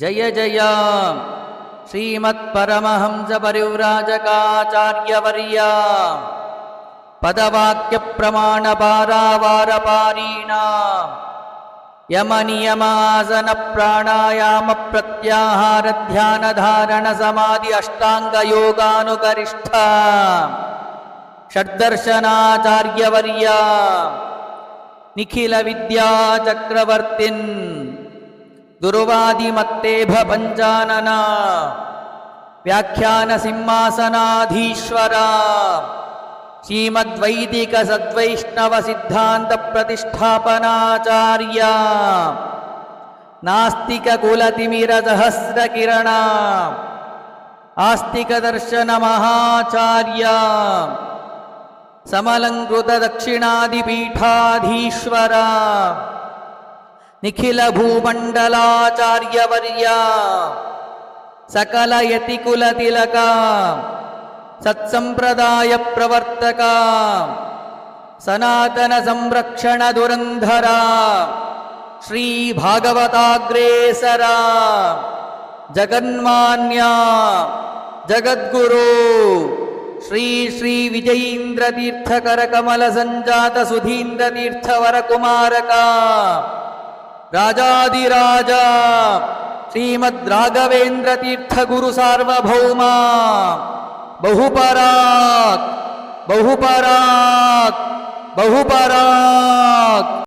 जय जय श्रीमत्परमहंसपरिव्राजकाचार्यवर्या पदवाक्यप्रमाणपारावारपारीणा यमनियमासनप्राणायामप्रत्याहारध्यानधारणसमाधि अष्टाङ्गयोगानुगरिष्ठा षड्दर्शनाचार्यवर्या निखिलविद्याचक्रवर्तिन् दुर्वादिमत्तेभ पञ्चानना व्याख्यानसिंहासनाधीश्वरा। श्रीमद्वैदिकसद्वैष्णवसिद्धान्तप्रतिष्ठापनाचार्या। नास्तिककुलतिमिरसहस्रकिरणा। आस्तिकदर्शनमहाचार्या। समलङ्कृतदक्षिणादिपीठाधीश्वरा నిఖిల భూమండలాచార్యవర్య సకల యతికుల తిలక సత్సంప్రదాయ ప్రవర్తక సనాతన సంరక్షణ దురంధర శ్రీ భాగవతాగ్రేసర జగన్మాన్య జగద్గురు శ్రీ శ్రీ విజయీంద్ర కమల సంజాత సుధీంద్ర తీర్థవర राजाधिराजा श्रीमद् राघवेन्द्र तीर्थ गुरु सार्वभौमा बहुपराक बहुपराक बहुपराक